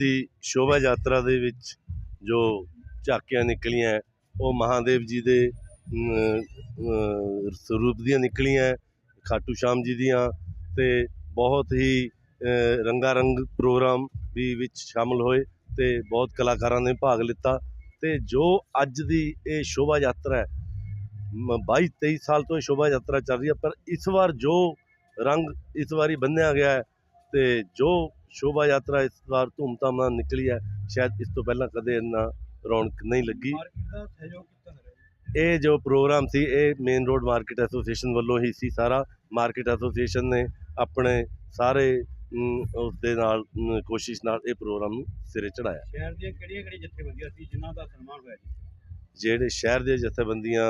ਦੀ ਸ਼ੋਭਾ ਯਾਤਰਾ ਦੇ ਵਿੱਚ ਜੋ ਝਾਕੀਆਂ ਨਿਕਲੀਆਂ ਉਹ ਮਹਾਦੇਵ ਜੀ ਦੇ ਸਰੂਪ ਦੀਆਂ ਨਿਕਲੀਆਂ ਖਾਟੂ ਸ਼ਾਮ ਜੀ ਦੀਆਂ ਤੇ ਬਹੁਤ ਹੀ ਅ, ਰੰਗਾ ਰੰਗ ਪ੍ਰੋਗਰਾਮ ਵੀ ਵਿੱਚ ਸ਼ਾਮਲ ਹੋਏ ਤੇ ਬਹੁਤ ਕਲਾਕਾਰਾਂ ਨੇ ਭਾਗ ਲਿੱਤਾ ਤੇ ਜੋ ਅੱਜ ਦੀ ਇਹ ਸ਼ੋਭਾ ਯਾਤਰਾ ਹੈ 22 23 ਸਾਲ ਤੋਂ ਇਹ ਸ਼ੋਭਾ ਯਾਤਰਾ ਚੱਲ ਰਹੀ ਹੈ ਪਰ ਇਸ ਵਾਰ ਜੋ ਰੰਗ ਇਸ ਵਾਰੀ ਬੰਨਿਆ ਗਿਆ ਹੈ ਤੇ ਜੋ ਸ਼ੋਭਾ ਯਾਤਰਾ ਇਸ ਵਾਰ ਧੂਮਧਾਮ ਨਾਲ ਨਿਕਲੀ ਹੈ ਸ਼ਾਇਦ ਇਸ ਤੋਂ ਪਹਿਲਾਂ ਕਦੇ ਇੰਨਾ ਰੌਣਕ ਨਹੀਂ ਲੱਗੀ। ਇਹ ਜੋ ਪ੍ਰੋਗਰਾਮ ਸੀ ਇਹ ਮੇਨ ਰੋਡ ਮਾਰਕੀਟ ਐਸੋਸੀਏਸ਼ਨ ਵੱਲੋਂ ਹੀ ਸੀ ਸਾਰਾ। ਮਾਰਕੀਟ ਐਸੋਸੀਏਸ਼ਨ ਨੇ ਆਪਣੇ ਸਾਰੇ ਉਸ ਦੇ ਨਾਲ ਕੋਸ਼ਿਸ਼ ਨਾਲ ਇਹ ਪ੍ਰੋਗਰਾਮ ਨੂੰ ਸਿਰੇ ਚੜਾਇਆ ਸ਼ਹਿਰ ਦੀਆਂ ਕਿਹੜੀਆਂ ਕਿਹੜੀਆਂ ਜਥੇਬੰਦੀਆਂ ਸੀ ਜਿਨ੍ਹਾਂ ਦਾ ਸਨਮਾਨ ਹੋਇਆ ਜੀ? ਜਿਹੜੇ ਸ਼ਹਿਰ ਦੇ ਜਥੇਬੰਦੀਆਂ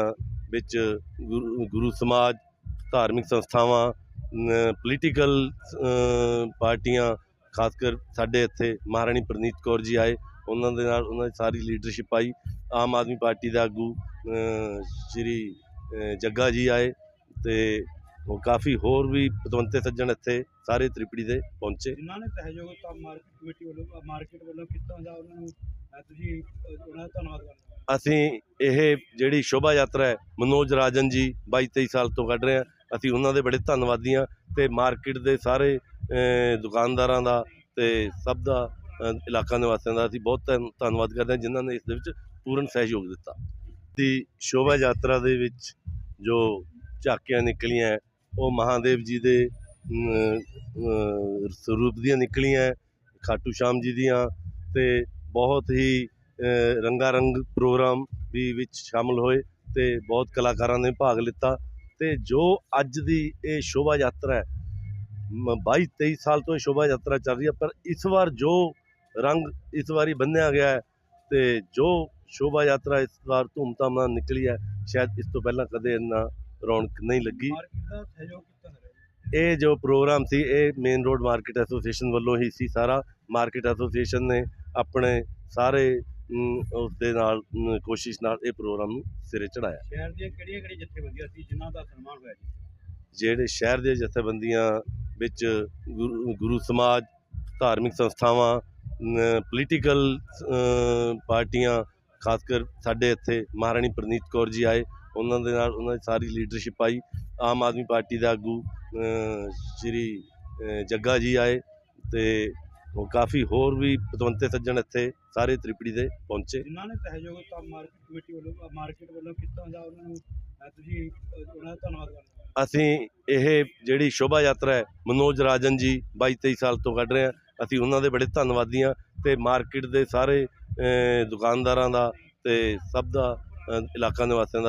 ਵਿੱਚ ਗੁਰੂ ਸਮਾਜ ਧਾਰਮਿਕ ਸੰਸਥਾਵਾਂ ਪੋਲੀਟੀਕਲ ਪਾਰਟੀਆਂ ਖਾਸ ਕਰ ਸਾਡੇ ਇੱਥੇ ਮਹਾਰਾਣੀ ਪ੍ਰਨੀਤ ਕੌਰ ਜੀ ਆਏ ਉਹਨਾਂ ਦੇ ਨਾਲ ਉਹਨਾਂ ਦੀ ਸਾਰੀ ਲੀਡਰਸ਼ਿਪ ਆਈ। ਆਮ ਆਦਮੀ ਪਾਰਟੀ ਦੇ ਆਗੂ ਸ਼੍ਰੀ ਜੱਗਾ ਜੀ ਆਏ ਤੇ ਉਹ ਕਾਫੀ ਹੋਰ ਵੀ ਪਤਵੰਤੇ ਸੱਜਣ ਇੱਥੇ ਸਾਰੇ ਤ੍ਰਿਪੜੀ ਦੇ ਪਹੁੰਚੇ। ਜਿਨ੍ਹਾਂ ਨੇ ਸਹਿਯੋਗ ਦਿੱਤਾ ਮਾਰਕੀਟ ਕਮੇਟੀ ਵੱਲੋਂ ਮਾਰਕੀਟ ਵੱਲੋਂ ਕਿੱਦਾਂ ਦਾ ਉਹਨਾਂ ਨੂੰ ਤੁਸੀਂ ਉਹਨਾਂ ਦਾ ਧੰਨਵਾਦ ਕਰਦੇ ਅਸੀਂ ਇਹ ਜਿਹੜੀ ਸ਼ੋਭਾ ਯਾਤਰਾ ਹੈ ਮਨੋਜ ਰਾਜਨ ਜੀ 22 23 ਸਾਲ ਤੋਂ ਕੱਢ ਰਹੇ ਹਾਂ। ਅਸੀਂ ਉਹਨਾਂ ਦੇ ਬੜੇ ਧੰਨਵਾਦੀ ਹਾਂ ਤੇ ਮਾਰਕੀਟ ਦੇ ਸਾਰੇ ਦੁਕਾਨਦਾਰਾਂ ਦਾ ਤੇ ਸਭ ਦਾ ਇਲਾਕਾ ਨਿਵਾਸੀਆਂ ਦਾ ਅਸੀਂ ਬਹੁਤ ਧੰਨ- ਧੰਨਵਾਦ ਕਰਦੇ ਹਾਂ ਜਿਨ੍ਹਾਂ ਨੇ ਇਸ ਦੇ ਵਿੱਚ ਪੂਰਨ ਸਹਿਯੋਗ ਦਿੱਤਾ। ਦੀ ਸ਼ੋਭਾ ਯਾਤਰਾ ਦੇ ਵਿੱਚ ਜੋ ਝਾਕੀਆਂ ਨਿਕਲੀਆਂ ਉਹ ਮਹਾਦੇਵ ਜੀ ਦੇ ਸਰੂਪ ਦੀਆਂ ਨਿਕਲੀਆਂ ਖਾਟੂ ਸ਼ਾਮ ਜੀ ਦੀਆਂ ਤੇ ਬਹੁਤ ਹੀ ਅ, ਰੰਗਾ ਰੰਗ ਪ੍ਰੋਗਰਾਮ ਵੀ ਵਿੱਚ ਸ਼ਾਮਲ ਹੋਏ ਤੇ ਬਹੁਤ ਕਲਾਕਾਰਾਂ ਨੇ ਭਾਗ ਲਿੱਤਾ। ਤੇ ਜੋ ਅੱਜ ਦੀ ਇਹ ਸ਼ੋਭਾ ਯਾਤਰਾ ਹੈ 22 23 ਸਾਲ ਤੋਂ ਇਹ ਸ਼ੋਭਾ ਯਾਤਰਾ ਚੱਲ ਰਹੀ ਹੈ ਪਰ ਇਸ ਵਾਰ ਜੋ ਰੰਗ ਇਸ ਵਾਰੀ ਬੰਨਿਆ ਗਿਆ ਹੈ ਤੇ ਜੋ ਸ਼ੋਭਾ ਯਾਤਰਾ ਇਸ ਵਾਰ ਧੂਮਧਾਮ ਨਾਲ ਨਿਕਲੀ ਹੈ ਸ਼ਾਇਦ ਇਸ ਤੋਂ ਪਹਿਲਾਂ ਕਦੇ ਇੰਨਾ ਰੌਣਕ ਨਹੀਂ ਲੱਗੀ। ਇਹ ਜੋ ਪ੍ਰੋਗਰਾਮ ਸੀ ਇਹ ਮੇਨ ਰੋਡ ਮਾਰਕੀਟ ਐਸੋਸੀਏਸ਼ਨ ਵੱਲੋਂ ਹੀ ਸੀ ਸਾਰਾ। ਮਾਰਕੀਟ ਐਸੋਸੀਏਸ਼ਨ ਨੇ ਆਪਣੇ ਸਾਰੇ ਉਸ ਦੇ ਨਾਲ ਕੋਸ਼ਿਸ਼ ਨਾਲ ਇਹ ਪ੍ਰੋਗਰਾਮ ਨੂੰ ਸਿਰੇ ਚੜਾਇਆ ਸ਼ਹਿਰ ਦੀਆਂ ਕਿਹੜੀਆਂ ਕਿਹੜੀਆਂ ਜਥੇਬੰਦੀਆਂ ਸੀ ਜਿਨ੍ਹਾਂ ਦਾ ਸਨਮਾਨ ਹੋਇਆ ਜੀ? ਜਿਹੜੇ ਸ਼ਹਿਰ ਦੇ ਜਥੇਬੰਦੀਆਂ ਵਿੱਚ ਗੁਰੂ ਸਮਾਜ ਧਾਰਮਿਕ ਸੰਸਥਾਵਾਂ ਪੋਲੀਟੀਕਲ ਪਾਰਟੀਆਂ ਖਾਸ ਕਰ ਸਾਡੇ ਇੱਥੇ ਮਹਾਰਾਣੀ ਪ੍ਰਨੀਤ ਕੌਰ ਜੀ ਆਏ ਉਹਨਾਂ ਦੇ ਨਾਲ ਉਹਨਾਂ ਦੀ ਸਾਰੀ ਲੀਡਰਸ਼ਿਪ ਆਈ। ਆਮ ਆਦਮੀ ਪਾਰਟੀ ਦੇ ਆਗੂ ਸ਼੍ਰੀ ਜੱਗਾ ਜੀ ਆਏ ਤੇ ਉਹ ਕਾਫੀ ਹੋਰ ਵੀ ਪਤਵੰਤੇ ਸੱਜਣ ਇੱਥੇ ਸਾਰੇ ਤ੍ਰਿਪੜੀ ਦੇ ਪਹੁੰਚੇ। ਜਿਨ੍ਹਾਂ ਨੇ ਸਹਿਯੋਗ ਦਿੱਤਾ ਮਾਰਕੀਟ ਕਮੇਟੀ ਵੱਲੋਂ ਮਾਰਕੀਟ ਵੱਲੋਂ ਕਿੱਦਾਂ ਦਾ ਉਹਨਾਂ ਨੂੰ ਤੁਸੀਂ ਉਹਨਾਂ ਦਾ ਧੰਨਵਾਦ ਕਰਦੇ ਅਸੀਂ ਇਹ ਜਿਹੜੀ ਸ਼ੋਭਾ ਯਾਤਰਾ ਹੈ ਮਨੋਜ ਰਾਜਨ ਜੀ 22 23 ਸਾਲ ਤੋਂ ਕੱਢ ਰਹੇ ਹਾਂ। ਅਸੀਂ ਉਹਨਾਂ ਦੇ ਬੜੇ ਧੰਨਵਾਦੀ ਹਾਂ ਤੇ ਮਾਰਕੀਟ ਦੇ ਸਾਰੇ ਦੁਕਾਨਦਾਰਾਂ ਦਾ ਤੇ ਸਭ ਦਾ ਇਲਾਕਾ ਨਿਵਾਸੀਆਂ ਦਾ